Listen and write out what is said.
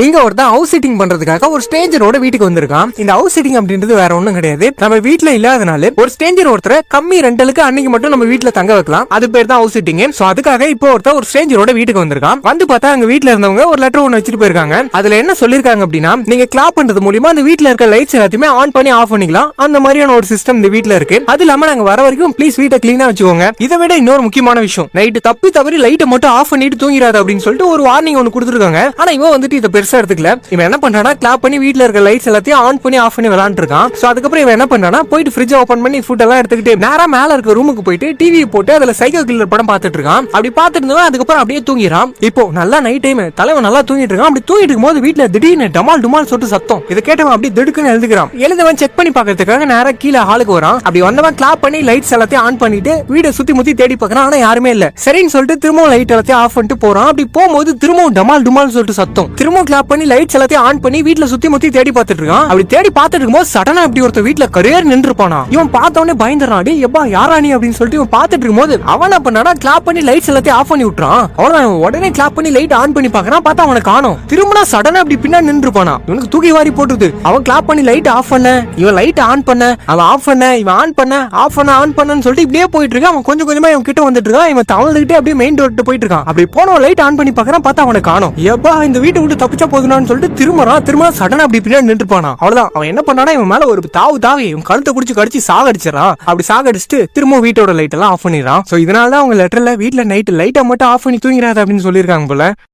இங்க ஒருத்தன் house sitting பண்றதுக்காக ஒரு ஸ்டேஞ்சரோட வீட்டுக்கு வந்திருக்கான். இந்த ஹவுஸ் சிட்டிங் அப்படின்றது வேற ஒண்ணும் கிடையாது. நம்ம வீட்டுல இல்லாதனால ஒரு ஸ்டேஞ்சர் ஒருத்தரை கம்மி ரெண்டலுக்கு அன்னைக்கு மட்டும் நம்ம வீட்டுல தங்க வைக்கலாம். அது பேர் தான் ஹவுஸ் சிட்டிங் சோ அதுக்காக இப்போ ஒருத்தர் ஒரு ஸ்டேஞ்சரோட வீட்டுக்கு வந்திருக்கான். வந்து பார்த்தா அங்க வீட்டுல இருந்தவங்க ஒரு லெட்டர் ஒன்று வச்சுட்டு போயிருக்காங்க. அதுல என்ன சொல்லிருக்காங்க அப்படின்னா நீங்க கிளாப் பண்றது மூலியமா அந்த வீட்டுல இருக்க லைட்ஸ் எல்லாத்தையுமே ஆன் பண்ணி ஆஃப் பண்ணிக்கலாம். அந்த மாதிரியான ஒரு சிஸ்டம் இந்த வீட்டுல இருக்கு. அது இல்லாம நாங்க வர வரைக்கும் ப்ளீஸ் வீட்டை கிளீனா வச்சுக்கோங்க. இதை விட இன்னொரு முக்கியமான விஷயம். நைட்டு தப்பி தவறி லைட்டை மட்டும் ஆஃப் பண்ணிட்டு தூங்கிடாது அப்படின்னு சொல்லிட்டு ஒரு வார்னிங் ஒன்று கொடுத்துருக்காங்க. ஆனா இவன் வந்துட்டு இதை பெருசா எடுத்துக்கல. இவன் என்ன பண்றானா கிளாப் பண்ணி வீட்ல இருக்க லைட்ஸ் எல்லாத்தையும் ஆன் பண்ணி ஆஃப் பண்ணி விளாண்டு இருக்கான். சோ அதுக்கப்புறம் இவன் என்ன பண்றானா போயிட்டு ஃப்ரிட்ஜ் ஓபன் பண்ணி ஃபுட் எல்லாம் எடுத்துக்கிட்டு நேரா மேல இருக்க ரூமுக்கு போயிட்டு டிவி போட்டு அதுல சைக்கோ கில்லர் படம் பார்த்துட்டு இருக்கான். அப்படி பார்த்துட்டு இருந்தவன் அதுக்கப்புறம் அப்படியே தூங்கிறான் இப்போ நல்லா நைட் டைம் தலைவன் நல்லா தூங்கிட்டு இருக்கான். அப்படி தூங்கிட்டு இருக்கும்போது வீட்ல திடீர்னு டமால் டுமால் சொல்லிட்டு சத்தம். இதை கேட்டவன் அப்படியே திடுக்குன்னு எழுதுகிறான். எழுந்தவன் செக் பண்ணி பார்க்கறதுக்காக நேரா கீழே ஹாலுக்கு வரான். அப்படி வந்தவன் கிளாப் பண்ணி லைட்ஸ் எல்லாத்தையும் ஆன் பண்ணிட்டு வீடை சுத்தி முத்தி தேடி பாக்குறான் ஆனா யாருமே இல்ல. சரின்னு சொல்லிட்டு திரும்பவும் லைட் எல்லாத்தையும் ஆஃப் பண்ணிட்டு போறான். அப்படி போகும்போது திரும்பவும் டமால் டுமால் சொல்லிட்டு சத்தம். திரும்பவும் கிளாப் பண்ணி லைட்ஸ் எல்லாத்தையும் ஆன் பண்ணி வீட்டுல சுத்தி முத்தி தேடி பார்த்துட்டு இருக்கான். அப்படி தேடி பார்த்துட்டு இருக்கும்போது சடனா அப்படி ஒருத்தர் வீட்டுல கரியர் நின்று போனான் இவன் பார்த்தவனே பயந்துறான் அடி எப்பா யாரா நீ? அப்படின்னு சொல்லிட்டு இவன் பார்த்துட்டு இருக்கும்போது அவன் என்ன பண்ணானா கிளாப் பண்ணி லைட்ஸ் எல்லாத்தையும் ஆஃப் பண்ணி விட்டுறான். அவன் உடனே கிளாப் பண்ணி லைட் ஆன் பண்ணி பார்க்கறான். பார்த்தா அவனை காணோம். திரும்பினா சடனா அப்படி பின்னாடி நின்று இருப்பானா இவனுக்கு தூக்கி வாரி போட்டுது அவன் கிளாப் பண்ணி லைட் ஆஃப் பண்ண. இவன் லைட் ஆன் பண்ண. அவன் ஆஃப் பண்ண. இவன் ஆன் பண்ண. ஆஃப் பண்ண ஆன் பண்ணன்னு சொல்லிட்டு இப்படியே போயிட்டு இருக்கான். அவன் கொஞ்சம் கொஞ்சமா இவன் கிட்ட வந்துட்டு இருக்கான். இவன் தவழ்ந்துகிட்டே அப்படியே மெயின் டோர்ட்டு போயிட்டு இருக்கான். அப்படி போனவன் லைட் ஆன் பண்ணி பாக்குறான் பார்த்தா அவனை காணோம். எப்பா இந்த வீட்டை விட்டு தப்பிச்சா போதுனான்னு சொல்லிட்டு திரும்பறான் திரும்ப சடனா அப்படி பின்னாடி நின்றுப்பானா. அவ்வளவுதான். அவன் என்ன பண்ணானா இவன் மேல ஒரு தாவு தாவி இவன் கழுத்தை குடிச்சு கடிச்சு சாகடிச்சிடறான் அப்படி சாகடிச்சுட்டு திரும்ப வீட்டோட லைட் எல்லாம் ஆஃப் பண்ணிடுறான். சோ இதனால தான் அவங்க லெட்டர்ல வீட்டுல நைட் லைட்டை மட்டும் ஆஃப் பண்ணி தூங்கிறாது அப்படின்னு சொல்லியிருக்காங்க போல.